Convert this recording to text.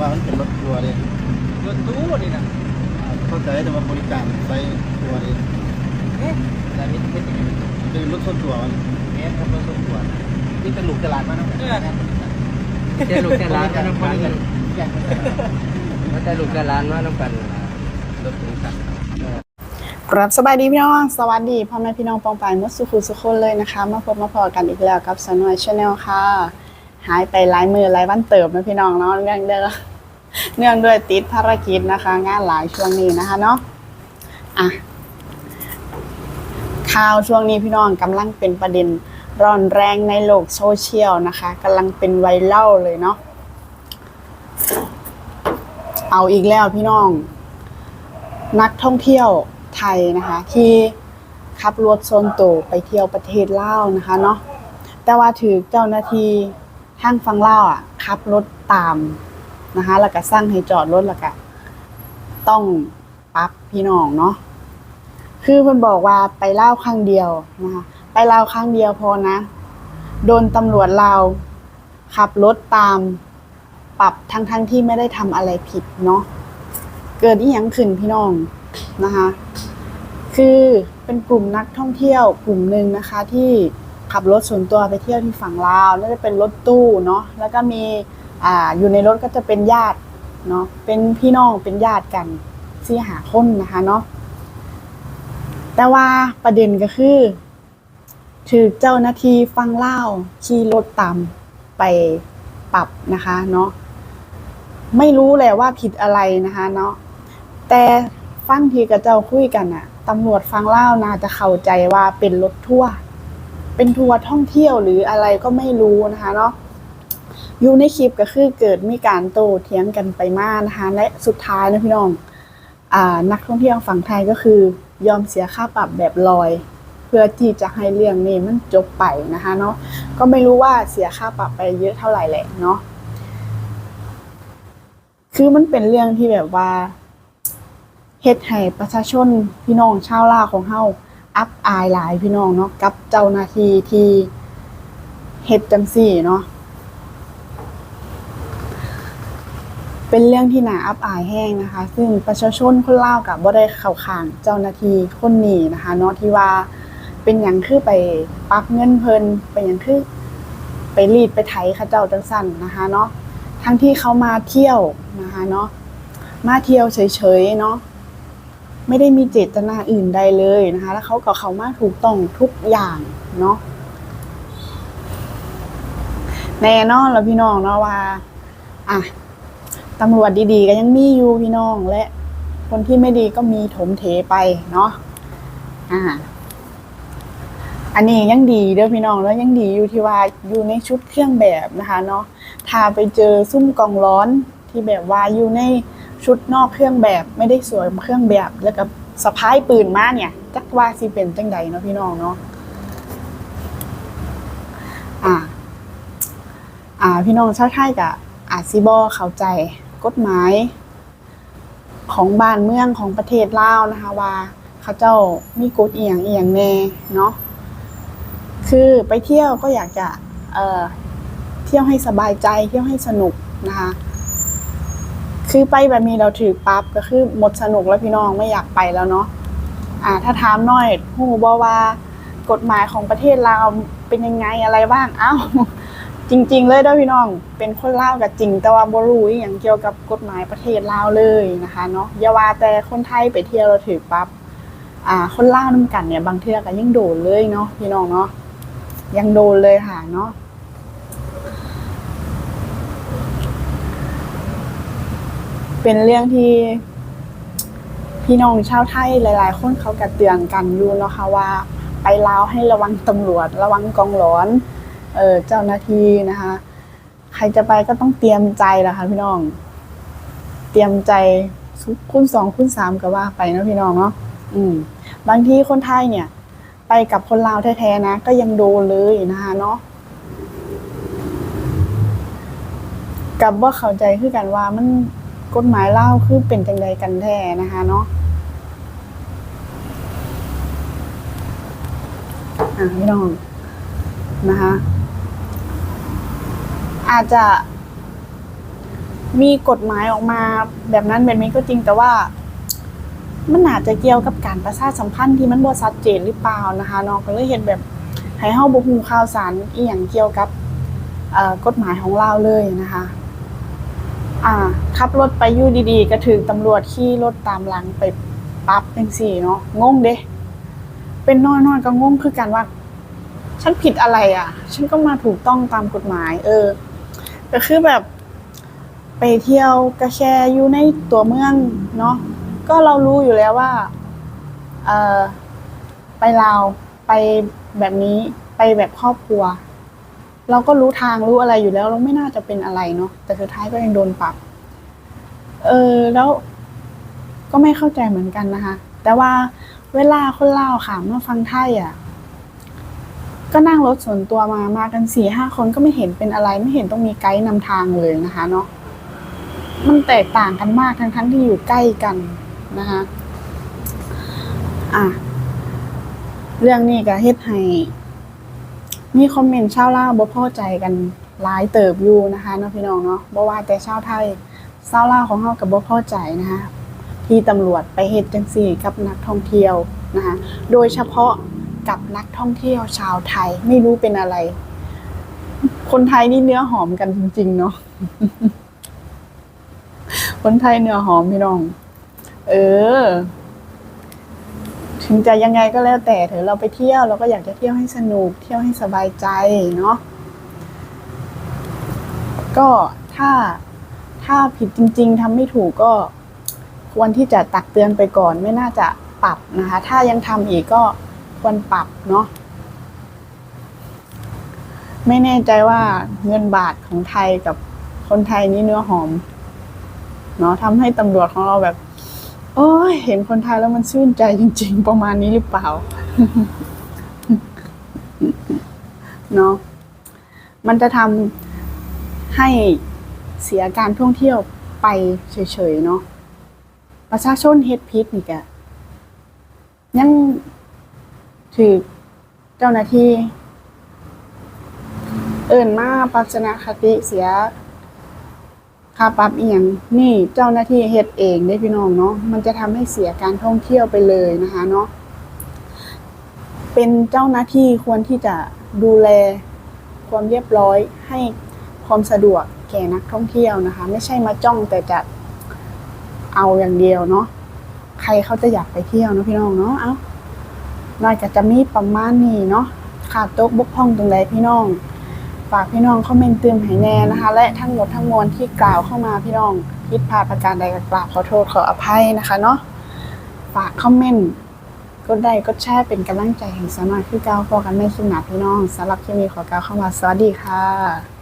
ว่ามันเป็นรถทัวร์เลยรถตู้นี่นะเข้าใจแต่ว่าบริการใช้ทัวร์เลยเอ๊ะแต่นี่เป็นยังไงเป็นรถส่วนตัวมันเอ๊ะทำรถตู้ตัวนี่จะหลุกตลาดมาเนาะเออแต่ลูกแต่หลานมาน้ำกันอย่างว่าแต่ลูกแต่หลานมาน้ำกันรถถึงกันครับสบายดีพี่น้องสวัสดีพ่อแม่พี่น้องปองปายมุสุขุสุขคนเลยนะคะ มาพบมาพอกันอีกแล้วกับสนวยชาแนลค่ะ หายไปหลายมือหลายวันเติบนะพี่น้องเนาะเนื่องเด้อ เนื่องด้วยติดภารกิจนะคะ งานหลายช่วงนี้นะคะเนาะอะข่าวช่วงนี้พี่น้องกำลังเป็นประเด็นร้อนแรงในโลกโซเชียลนะคะกำลังเป็นไวรัลเลยเนาะเอาอีกแล้วพี่น้อง นักท่องเที่ยวไทยนะคะ ที่ขับรถโซนโตวไปเที่ยวประเทศลาวนะคะเนาะแต่ว่าถือเจ้าหน้าที่ทางฟังเล่าอะขับรถตาม นะคะแล้วก็สร้างให้จอดรถแล้วก็ต้องปรับพี่น้องเนาะคือเพิ่นบอกว่าไปเล่าครั้งเดียวนะคะไปเล่าครั้งเดียวพอนะ โดนตำรวจเลาขับรถตามปรับทั้งทั้งที่ไม่ได้ทำอะไรผิดเนาะเกิดอีหยังขึ้นพี่น้องนะคะคือเป็นกลุ่มนักท่องเที่ยวกลุ่มหนึ่งนะคะ ที่ขับรถส่วนตัวไปเที่ยวที่ฝั่งลาวน่าจะเป็นรถตู้เนาะแล้วก็มี อ่าอยู่ในรถก็จะเป็นญาติเนาะเป็นพี่น้องเป็นญาติกันสี่หาคนนะคะเนาะแต่ว่าประเด็นก็คือ ถือเจ้าหน้าที่ฟังเล่าขี่รถตามไปปรับนะคะเนาะไม่รู้แหละว่าผิดอะไรนะคะเนาะแต่ฟังทีกับเจ้าคุยกันอะตำรวจฟังเล่าน่าจะเข้าใจว่าเป็นรถทัวร์เป็นทัวร์ท่องเที่ยวหรืออะไรก็ไม่รู้นะคะเนาะ อยู่ในคลิปก็คือเกิดมีการโต้เถียงกันไปมานะคะ และสุดท้ายนะพี่น้องอ่านักท่องเที่ยวฝั่งไทยก็คือยอมเสียค่าปรับแบบลอย เพื่อที่จะให้เรื่องนี้มันจบไปนะคะเนาะก็ไม่รู้ว่าเสียค่าปรับไปเยอะเท่าไหร่แหละเนาะคือมันเป็นเรื่องที่แบบว่าเฮ็ดให้ประชาชนพี่น้องชาวลาวของเฮาอับอายหลายพี่น้องเนาะกับเจ้าหน้าที่ที่เฮ็ดจังซี่เนาะ เป็นเรื่องที่น่าอับอายแห้งนะคะ ซึ่งประชาชนคนเล่ากับบ่ได้เข้าข้างเจ้าหน้าที่คนนี้นะคะเนาะที่ว่าเป็นหยังคือไปปรับเงินเพิ่นเป็นหยังคือไปรีดไปไถเขาเจ้าจังสั่นนะคะเนาะทั้งที่เขามาเที่ยวนะคะเนาะมาเที่ยวเฉยๆเนาะไม่ได้มีเจตนาอื่นใดเลยนะคะ แล้วเขาก็เขามาถูกต้องทุกอย่างเนาะแน่นอนแล้วพี่น้องเนาะว่า อะ ตำรวจดีๆก็ยังมีอยู่พี่น้องและคนที่ไม่ดีก็มีถมเทไปเนาะอ่า อันนี้ยังดีเด้อพี่น้องแล้วยังดีอยู่ที่ว่าอยู่ในชุดเครื่องแบบนะคะเนาะถ้าไปเจอซุ่มกองร้อนที่แบบว่าอยู่ในชุดนอกเครื่องแบบไม่ได้สวมเครื่องแบบแล้วก็สะพายปืนมาเนี่ยจักว่าสิเป็นจังใดเนาะพี่น้องเนาะอ่า อ่า พี่น้องชาวไทยกับอาจซิบอเข้าใจ กฎหมาย ของบ้านเมืองของประเทศลาวนะคะว่าเขาเจ้ามีกฎเอียงเอียงแน่เนาะคือไปเที่ยวก็อยากจะเออเที่ยวให้สบายใจเที่ยวให้สนุกนะคะคือไปแบบนี้เราถือปั๊บก็คือหมดสนุกแล้วพี่น้องไม่อยากไปแล้วเนาะอ่าถ้าถามหน่อยฮู้บ่ว่ากฎหมายของประเทศลาวเป็นยังไงอะไรบ้างเอ้า จริง ๆ เลยเด้อพี่น้อง เป็นคนลาวก็จริง แต่ว่าบ่รู้อหย่างเกี่ยวกับกฎหมายประเทศลาวเลยนะคะเนาะอย่าว่าแต่คนไทยไปเที่ยวเราถือปั๊บอ่า คนลาวนํกันเนี่ย บางเทื่อก็ยังโดนเลยเนาะพี่น้องเนาะยังโดนเลยค่ะเนาะเป็นเรื่องที่พี่น้องชาวไทยหลาย ๆ คนเขากระเตือนกันอยู่เนาะค่ะว่า ไปลาวให้ระวังตำรวจ ระวังกองร้อน เออเจ้าหน้าที่นะคะ ใครจะไปก็ต้องเตรียมใจแหละค่ะพี่น้อง เตรียมใจคุณสองคุณสามก็ว่าไปนะพี่น้องเนาะอืม บางทีคนไทยเนี่ย ไปกับคนลาวแท้ๆนะ ก็ยังโดนเลยนะคะเนาะกับว่าเข้าใจคือกันว่ามันกฎหมายเล่าคือเป็นจังใดกันแท้นะคะเนาะอะพี่น้องนะคะ อาจจะ มีกฎหมายออกมาแบบนั้นแบบนี้ก็จริงแต่ว่า มันอาจจะเกี่ยวกับการประชาสัมพันธ์ที่มันบ่ชัดเจนหรือเปล่านะคะเนาะก็เลยเห็นแบบให้เฮาบ่ฮู้ข่าวสารอีหยังเกี่ยวกับกฎหมายของเราเลยนะคะอ่าขับรถไปอยู่ดีๆ ก็ถึงตำรวจขี่รถตามหลังไปปรับจังซี่เนาะงงเด้เป็นน้อยๆก็งงคือกันว่า ฉันผิดอะไรอะ ฉันก็มาถูกต้องตามกฎหมาย เออ ก็คือแบบ ไปเที่ยวกระแชอยู่ในตัวเมืองเนาะก็เรารู้อยู่แล้วว่า เออไปลาวไปแบบนี้ไปแบบครอบครัว เราก็รู้ทางรู้อะไรอยู่แล้ว เราไม่น่าจะเป็นอะไรเนาะแต่สุดท้ายก็ยังโดนปรับ เออแล้วก็ไม่เข้าใจเหมือนกันนะคะ แต่ว่าเวลาคนเล่าค่ะเมาฟังไทยอะ ก็นั่งรถส่วนตัวมามากันสี่ห้าคนก็ไม่เห็นเป็นอะไร ไม่เห็นต้องมีไกด์นำทางเลยนะคะเนาะมันแตกต่างกันมากทั้งทั้งที่อยู่ใกล้กันนะคะอะเรื่องนี้ก็เฮ็ดให้มีคอมเมนต์ชาวลาวบ่พอใจกันหลายเติบอยู่นะคะเนาะพี่น้องเนาะบ่ว่าแต่ชาวไทยชาวลาวของเฮาก็บ่พอใจนะคะที่ตำรวจไปเฮ็ดจังซี่กับนักท่องเที่ยวนะคะโดยเฉพาะ กับนักท่องเที่ยวชาวไทยไม่รู้เป็นอะไร คนไทยนี่เนื้อหอมกันจริง ๆ เนาะคนไทยเนื้อหอมพี่น้อง เออ ถึงจะยังไงก็แล้วแต่เถอะเราไปเที่ยวเราก็อยากจะเที่ยวให้สนุก เที่ยวให้สบายใจเนาะก็ถ้าถ้าผิดจริง ๆทำไม่ถูกก็ควรที่จะตักเตือนไปก่อนไม่น่าจะปรับนะคะ ถ้ายังทำอีกก็ ควรปรับเนาะไม่แน่ใจว่าเงินบาทของไทยกับคนไทยนี่เนื้อหอม เนาะทำให้ตำรวจของเราแบบ โอ้ยเห็นคนไทยแล้วมันชื่นใจจริง ๆ ประมาณนี้หรือเปล่าเนาะมันจะทำให้เสียการท่องเที่ยวไปเฉยๆเนาะประชาชนเฮ็ดพิษนี่แกยัง ถือเจ้าหน้าที่ เอิ่นมาปัจนคติเสียค่าปรับเอียงนี่เจ้าหน้าที่เฮ็ดเองได้พี่น้องเนาะมันจะทำให้เสียการท่องเที่ยวไปเลยนะคะเนาะเป็นเจ้าหน้าที่ควรที่จะดูแลความเรียบร้อยให้ความสะดวกแก่นักท่องเที่ยวนะคะ ไม่ใช่มาจ้องแต่จะเอาอย่างเดียวเนาะใครเขาจะอยากไปเที่ยวนะพี่น้องเนาะเอ้า นอกจากจะมีประมาณนี้เนาะขาดตกบกพร่องตรงใดพี่น้อง ฝากพี่น้องคอมเมนต์เตือนให้แน่นะคะ และทั้งหมดทั้งมวลที่กล่าวเข้ามาพี่น้องผิดพลาดประการใดก็กราบขอโทษขออภัยนะคะเนาะฝากคอมเมนต์กดไลค์กดแชร์เป็นกำลังใจให้สามารถคือก้าวพอกันไม่คิดหนาพี่น้องสำหรับคลิปนี้ขอกล่าวเข้ามาสวัสดีค่ะ